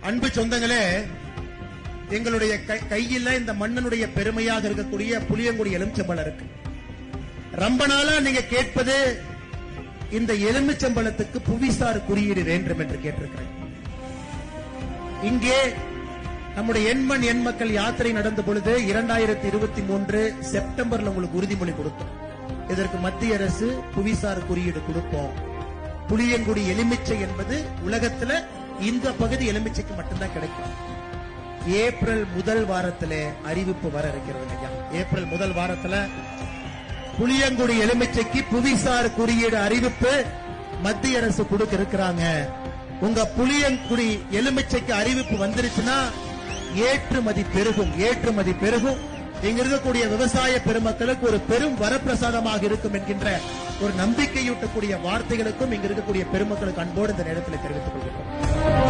அன்பு சொந்தங்களே எங்களுடைய கையில் கையில இந்த மண்ணனுடைய பெருமையாக இருக்கக்கூடிய புளியங்குடி எலுமிச்சம்பழம் இருக்கு. ரொம்ப நாளா நீங்க கேட்பது இந்த எலுமிச்சம்பழத்துக்கு புவிசார் குறியீடு வேண்டும் என்று கேட்டிருக்கிறேன். இங்கே நம்முடைய எண்மண் எண் மக்கள் யாத்திரை நடந்த பொழுது இரண்டாயிரத்தி இருபத்தி மூன்று செப்டம்பர்ல உங்களுக்கு உறுதிமொழி கொடுத்தோம். இதற்கு மத்திய அரசு புவிசார் குறியீடு கொடுப்போம். புளியங்குடி எலுமிச்சை என்பது உலகத்துல இந்த பகுதி எலுமிச்சைக்கு மட்டும்தான் கிடைக்கும். ஏப்ரல் முதல் வாரத்துல அறிவிப்பு வர இருக்கிறது ஐயா. ஏப்ரல் முதல் வாரத்துல புளியங்குடி எலுமிச்சைக்கு புவிசார் குறியீடு அறிவிப்பு மத்திய அரசு கொடுக்க இருக்கிறாங்க. உங்க புளியங்குடி எலுமிச்சைக்கு அறிவிப்பு வந்துருச்சுன்னா ஏற்றுமதி பெருகும் ஏற்றுமதி பெருகும். இங்க இருக்கக்கூடிய விவசாய பெருமக்களுக்கு ஒரு பெரும் வரப்பிரசாதமாக இருக்கும் என்கின்ற ஒரு நம்பிக்கையூட்டக்கூடிய வார்த்தைகளுக்கும் இங்க இருக்கக்கூடிய பெருமக்களுக்கு அன்போடு இந்த நேரத்தில் தெரிவித்துக் கொள்கிறோம் Thank you.